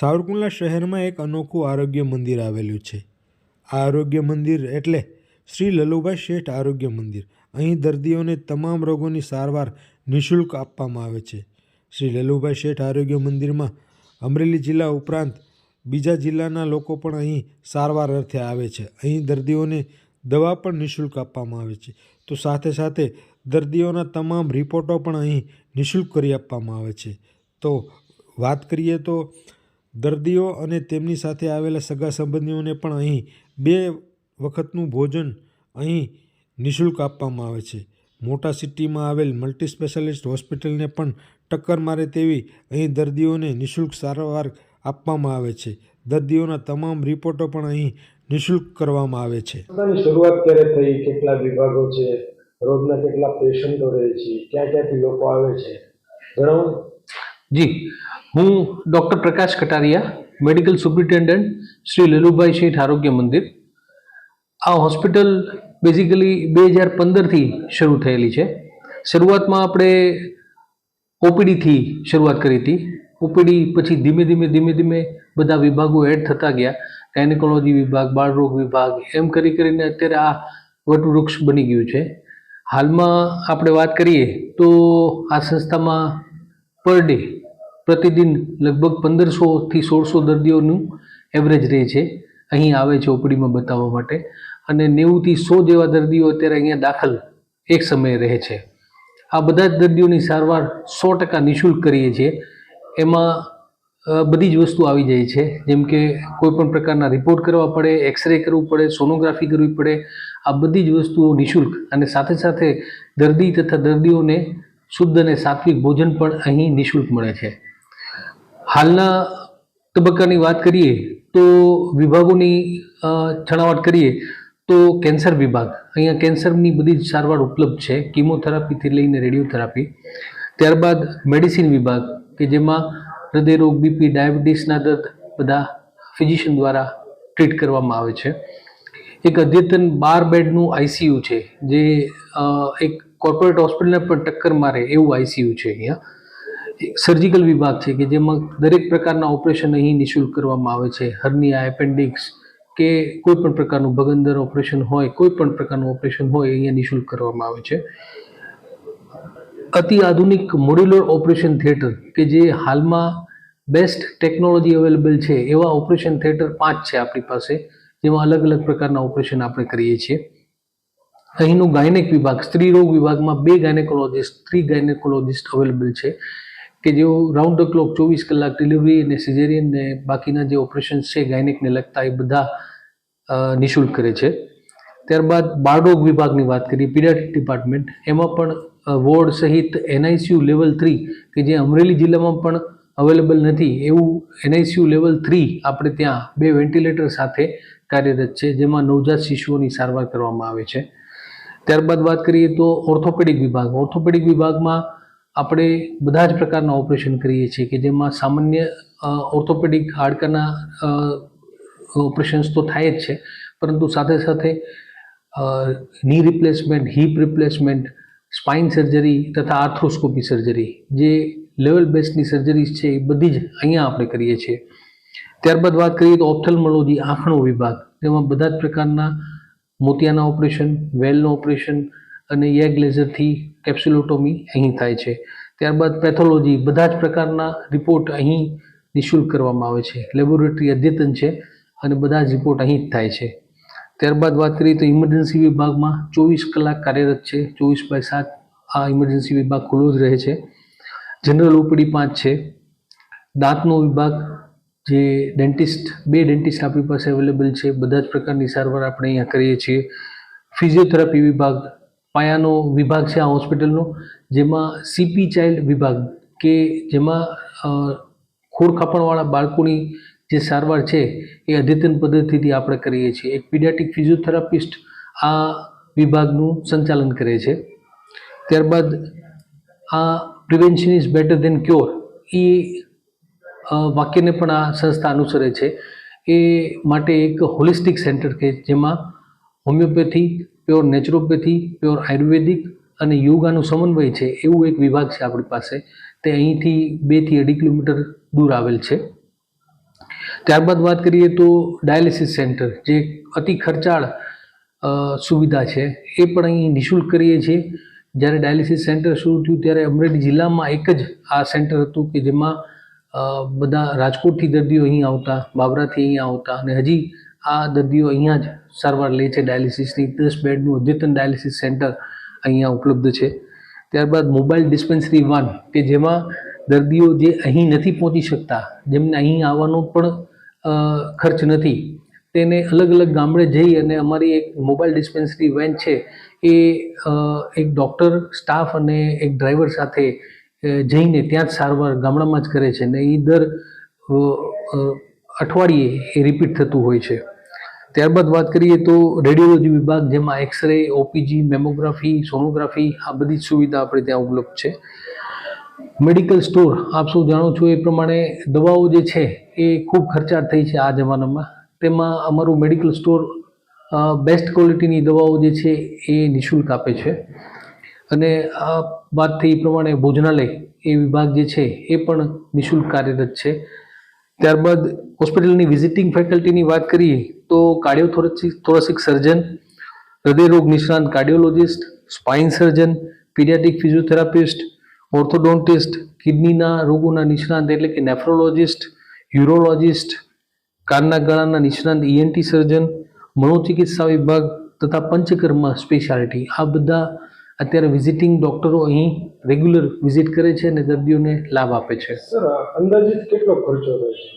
સાવરકુંડલા શહેરમાં એક અનોખું આરોગ્ય મંદિર આવેલું છે. આ આરોગ્ય મંદિર એટલે શ્રી લલુભાઈ શેઠ આરોગ્ય મંદિર. અહીં દર્દીઓને તમામ રોગોની સારવાર નિઃશુલ્ક આપવામાં આવે છે. શ્રી લલુભાઈ શેઠ આરોગ્ય મંદિરમાં અમરેલી જિલ્લા ઉપરાંત બીજા જિલ્લાના લોકો પણ અહીં સારવાર અર્થે આવે છે. અહીં દર્દીઓને દવા પણ નિઃશુલ્ક આપવામાં આવે છે. તો સાથે સાથે દર્દીઓના તમામ રિપોર્ટો પણ અહીં નિઃશુલ્ક કરી આપવામાં આવે છે. તો વાત કરીએ તો દર્દીઓ અને તેમની સાથે આવેલા સગા સંબંધીઓને પણ અહીં બે વખતનું ભોજન અહીં નિઃશુલ્ક આપવામાં આવે છે. મોટા સિટીમાં આવેલ મલ્ટી સ્પેશિયાલિસ્ટ હોસ્પિટલને પણ ટક્કર મારે તેવી અહીં દર્દીઓને નિઃશુલ્ક સારવાર આપવામાં આવે છે. દર્દીઓના તમામ રિપોર્ટો પણ અહીં નિઃશુલ્ક કરવામાં આવે છે. શરૂઆત ક્યારે થઈ? કેટલા વિભાગો છે? રોજના કેટલા પેશન્ટો રહે છે? ક્યાં ક્યાંથી લોકો આવે છે? જણાવો. જી. હું doctor Prakash Kataria, medical superintendent Shri Lalubhai Sheth Arogya Mandir. આ હોસ્પિટલ બેઝિકલી બે હજાર પંદરથી શરૂ થયેલી છે. શરૂઆતમાં આપણે ઓપીડીથી શરૂઆત કરી હતી. ઓપીડી પછી ધીમે ધીમે ધીમે ધીમે બધા વિભાગો એડ થતા ગયા. ગાયનેકોલોજી વિભાગ, બાળરોગ વિભાગ, એમ કરી કરીને અત્યારે આ વટવૃક્ષ બની ગયું છે. હાલમાં આપણે વાત કરીએ તો આ સંસ્થામાં પર ડે પ્રતિદિન લગભગ પંદરસોથી સોળસો દર્દીઓનું એવરેજ રહે છે. અહીં આવે છે ઓપીડીમાં બતાવવા માટે. અને નેવુંથી સો જેવા દર્દીઓ અત્યારે અહીંયા દાખલ એક સમયે રહે છે. આ બધા જ દર્દીઓની સારવાર સો ટકા નિઃશુલ્ક કરીએ છીએ. એમાં બધી જ વસ્તુ આવી જાય છે. જેમ કે કોઈપણ પ્રકારના રિપોર્ટ કરવા પડે એક્સરે કરવું પડે સોનોગ્રાફી કરવી પડે, આ બધી જ વસ્તુઓ નિઃશુલ્ક. અને સાથે સાથે દર્દી તથા દર્દીઓને શુદ્ધ અને સાત્વિક ભોજન પણ અહીં નિઃશુલ્ક મળે છે. હાલના તબક્કાની વાત કરીએ તો વિભાગોની છણાવટ કરીએ તો કેન્સર વિભાગ. અહીંયા કેન્સરની બધી જ સારવાર ઉપલબ્ધ છે. કિમોથેરાપીથી લઈને રેડિયોથેરાપી. ત્યારબાદ મેડિસિન વિભાગ, કે જેમાં હૃદયરોગ બીપી, ડાયાબિટીસના દર્દ બધા ફિઝિશિયન દ્વારા ટ્રીટ કરવામાં આવે છે. એક અદ્યતન બાર બેડનું આઈસીયુ છે, જે એક કોર્પોરેટ હોસ્પિટલને પણ ટક્કર મારે એવું આઈસીયુ છે અહીંયા. સર્જિકલ વિભાગ છે કે જેમાં દરેક પ્રકારના ઓપરેશન અહીં નિઃશુલ્ક કરવામાં આવે છે. હર્નિયા એપેન્ડિક્સ કે કોઈ પણ પ્રકારનું ભગંદર ઓપરેશન હોય, કોઈ પણ પ્રકારનું ઓપરેશન હોય અહીંયા નિઃશુલ્ક કરવામાં આવે છે. અતિ આધુનિક મોડ્યુલર ઓપરેશન થિયેટર કે જે હાલમાં બેસ્ટ ટેકનોલોજી અવેલેબલ છે, એવા ઓપરેશન થિયેટર પાંચ છે આપણી પાસે, જેમાં અલગ અલગ પ્રકારના ઓપરેશન આપણે કરીએ છીએ. અહીંનું ગાયનેક વિભાગ સ્ત્રી રોગ વિભાગમાં બે ગાયનેકોલોજીસ્ટ થ્રી ગાયનેકોલોજીસ્ટ અવેલેબલ છે. કે જેઓ રાઉન્ડ ધ ક્લોક ચોવીસ કલાક ડિલિવરી અને સિઝેરિયન ને બાકીના જે ઓપરેશન્સ છે ગાયનિકને લગતા એ બધા નિઃશુલ્ક કરે છે. ત્યારબાદ બાળરોગ વિભાગની વાત કરીએ, પીડિયાટ્રિક ડિપાર્ટમેન્ટ એમાં પણ વોર્ડ સહિત એનઆઈસીયુ લેવલ થ્રી કે જે અમરેલી જિલ્લામાં પણ અવેલેબલ નથી, એવું એનઆઈસીયુ લેવલ થ્રી આપણે ત્યાં બે વેન્ટિલેટર સાથે કાર્યરત છે, જેમાં નવજાત શિશુઓની સારવાર કરવામાં આવે છે. ત્યારબાદ વાત કરીએ તો ઓર્થોપેડિક વિભાગ. ઓર્થોપેડિક વિભાગમાં આપણે બધા જ પ્રકારના ઓપરેશન કરીએ છીએ કે જેમાં સામાન્ય ઓર્થોપેડિક હાડકાના ઓપરેશન્સ તો થાય જ છે, પરંતુ સાથે સાથે ની replacement hip replacement spine surgery તથા આર્થ્રોસ્કોપી સર્જરી જે લેવલ બેસ્ટની સર્જરીઝ છે એ બધી જ અહીંયા આપણે કરીએ છીએ. ત્યારબાદ વાત કરીએ તો ઓપ્થેલ્મોલોજી આંખનો વિભાગ, તેમાં બધા જ પ્રકારના મોતિયાના ઓપરેશન, વેલનું ઓપરેશન અને યેગ લેઝરથી કેપ્સ્યુલોટોમી અહીં થાય છે. ત્યારબાદ પેથોલોજી, બધા જ પ્રકારના રિપોર્ટ અહીં નિઃશુલ્ક કરવામાં આવે છે. લેબોરેટરી અદ્યતન છે અને બધા જ રિપોર્ટ અહીં જ થાય છે. ત્યારબાદ વાત કરીએ તો ઇમરજન્સી વિભાગમાં ચોવીસ કલાક કાર્યરત છે. ચોવીસ બાય સાત આ ઇમરજન્સી વિભાગ ખુલ્લો જ રહે છે. જનરલ ઓપીડી પાંચ છે. દાંતનો વિભાગ જે ડેન્ટિસ્ટ, બે ડેન્ટિસ્ટ આપણી પાસે અવેલેબલ છે. બધા જ પ્રકારની સારવાર આપણે અહીંયા કરીએ છીએ. ફિઝિયોથેરાપી વિભાગ પાયાનો વિભાગ છે આ હોસ્પિટલનો, જેમાં સીપી ચાઇલ્ડ વિભાગ, કે જેમાં ખોડખાપણવાળા ખોડ ખાપણવાળા બાળકોની જે સારવાર છે એ અદ્યતન પદ્ધતિથી આપણે કરીએ છીએ. એક પીડિયાટિક ફિઝિયોથેરાપિસ્ટ આ વિભાગનું સંચાલન કરે છે. ત્યારબાદ આ prevention is better than cure, એ વાક્યને પણ આ સંસ્થા અનુસરે છે. એ માટે એક હોલિસ્ટિક સેન્ટર કે જેમાં homeopathy pure naturopathy, pure ayurvedic અને યોગાનું સમન્વય છે એવું એક વિભાગ છે આપણી પાસે. તે અહીંથી બેથી અઢી કિલોમીટર દૂર આવેલ છે. ત્યારબાદ વાત કરીએ તો ડાયાલિસિસ સેન્ટર, જે અતિ ખર્ચાળ સુવિધા છે. એ પણ અહીં નિઃશુલ્ક કરીએ છીએ. જ્યારે ડાયાલિસિસ સેન્ટર શરૂ થયું ત્યારે અમરેલી જિલ્લામાં એક જ આ સેન્ટર હતું કે જેમાં બધા રાજકોટથી દર્દીઓ અહીં આવતા બાબરાથી અહીં આવતા અને હજી આ દર્દીઓ અહીંયા જ સારવાર લે છે. ડાયાલિસિસની દસ બેડનું અદ્યતન ડાયાલિસિસ સેન્ટર અહીંયા ઉપલબ્ધ છે. ત્યારબાદ મોબાઈલ ડિસ્પેન્સરી વન, કે જેમાં દર્દીઓ જે અહીં નથી પહોંચી શકતા, જેમને અહીં આવવાનો પણ ખર્ચ નથી, તેને અલગ અલગ ગામડે જઈ અને અમારી એક મોબાઈલ ડિસ્પેન્સરી વેન છે એ એક ડૉક્ટર, સ્ટાફ અને એક ડ્રાઈવર સાથે જઈને ત્યાં જ સારવાર ગામડામાં જ કરે છે. ને એ દર અઠવાડિયે એ રિપીટ થતું હોય છે. ત્યારબાદ વાત કરીએ તો રેડિયોલોજી વિભાગ, જેમાં એક્સરે ઓપીજી મેમોગ્રાફી, સોનોગ્રાફી આ બધી જ સુવિધા આપણે ત્યાં ઉપલબ્ધ છે. મેડિકલ સ્ટોર, આપ સૌ જાણો છો એ પ્રમાણે દવાઓ જે છે એ ખૂબ ખર્ચાળ થઈ છે આ જમાનામાં. તેમાં અમારું મેડિકલ સ્ટોર બેસ્ટ ક્વોલિટીની દવાઓ જે છે એ નિઃશુલ્ક આપે છે. અને આ વાત થઈ પ્રમાણે ભોજનાલય એ વિભાગ જે છે એ પણ નિઃશુલ્ક કાર્યરત છે. ત્યારબાદ હોસ્પિટલની વિઝિટિંગ ફેકલ્ટીની વાત કરીએ, તો કાર્ડિયો થોરેસિક સર્જન હૃદયરોગ નિષ્ણાંત cardiologist spine surgeon paediatric physiotherapist orthodontist કિડનીના રોગોના નિષ્ણાંત એટલે કે નેફ્રોલોજિસ્ટ યુરોલોજિસ્ટ કાનના ગળાના નિષ્ણાંત ઈએનટી સર્જન મનોચિકિત્સા વિભાગ તથા પંચકર્મ સ્પેશિયાલિટી આ બધા અત્યારે વિઝિટિંગ ડૉક્ટરો અહીં રેગ્યુલર વિઝિટ કરે છે અને દર્દીઓને લાભ આપે છે. અંદાજિત કેટલો ખર્ચો રહેશે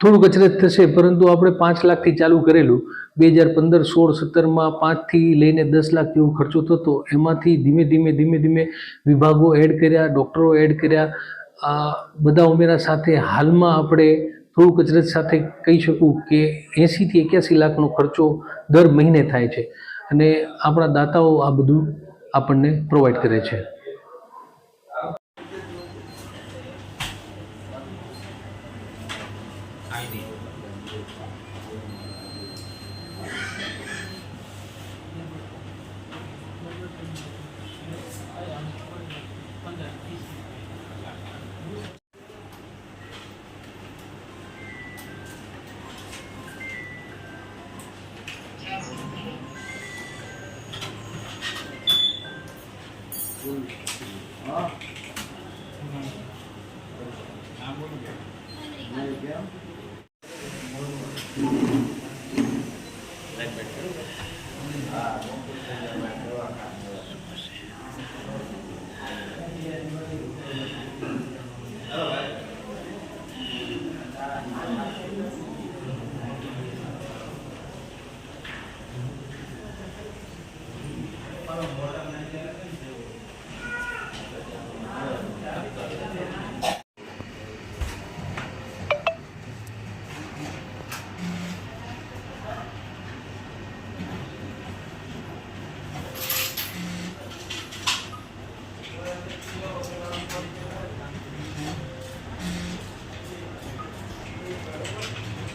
થોડુંક અચરજ થશે પરંતુ આપણે પાંચ લાખથી ચાલુ કરેલું બે હજાર પંદર સોળ સત્તરમાં પાંચથી લઈને દસ લાખ જેવો ખર્ચો થતો એમાંથી ધીમે ધીમે ધીમે ધીમે વિભાગો એડ કર્યા ડૉક્ટરો એડ કર્યા. બધા ઉમેરા સાથે હાલમાં આપણે થોડું કચરત સાથે કહી શકું કે એંશીથી એક્યાસી લાખનો ખર્ચો દર મહિને થાય છે. અને આપણા દાતાઓ આ બધું આપણને પ્રોવાઈડ કરે છે. పెట్టు.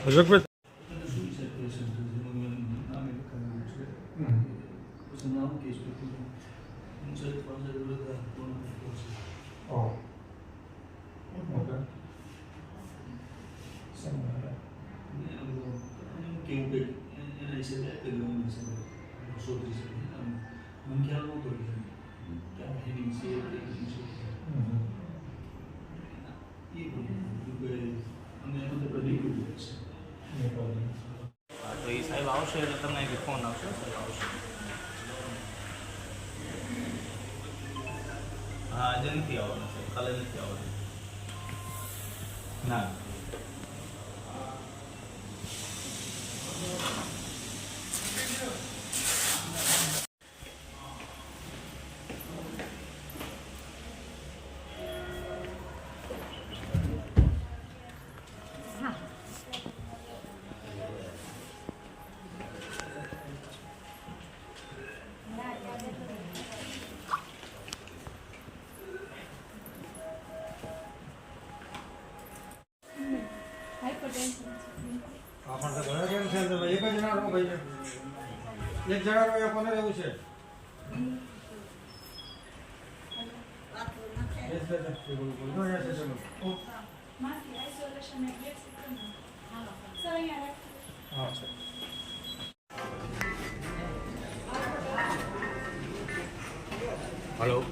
અશોકભાઈ હા તો એ સાહેબ આવશે એટલે તમને અહીંથી ફોન આવશે સાહેબ આવશે હા આજે નથી આવવાનું છે કાલે નથી આવવાનું ના. ભાઈ. એક જણા રહો કોને રહેવું છે. હલો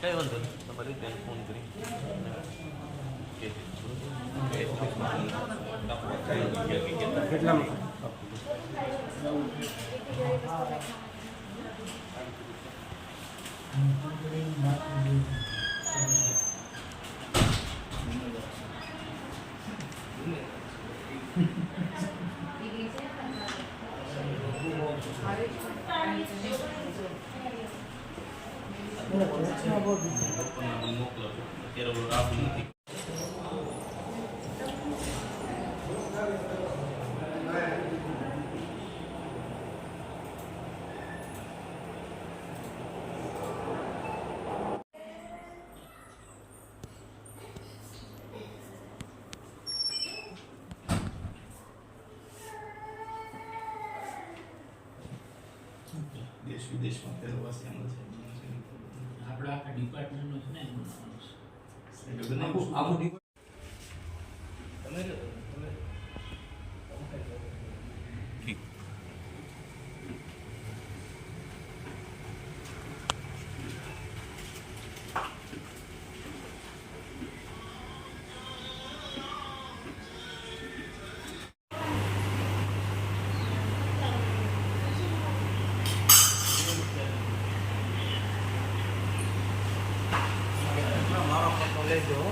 કઈ વાંધો નહીં. તમારી રીતે ફોન કરી. કે Amen. દેશ વિદેશમાં ફેરવાશે એમ છે. આપણા આખા ડિપાર્ટમેન્ટનો છે ને એનો એટલે બનાવ્યું 잘해줘.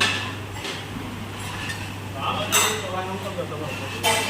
나머지 또한 3점 더 넣어.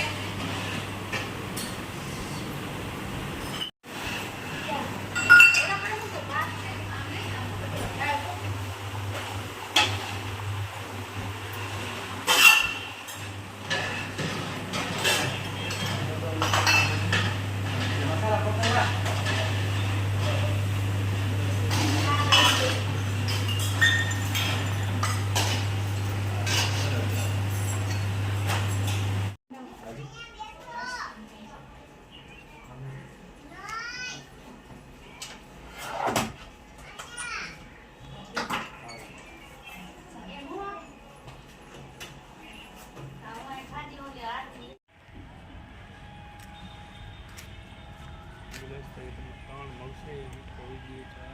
તરીકે તમને ત્રણ મળશે એવી કોઈ ચાર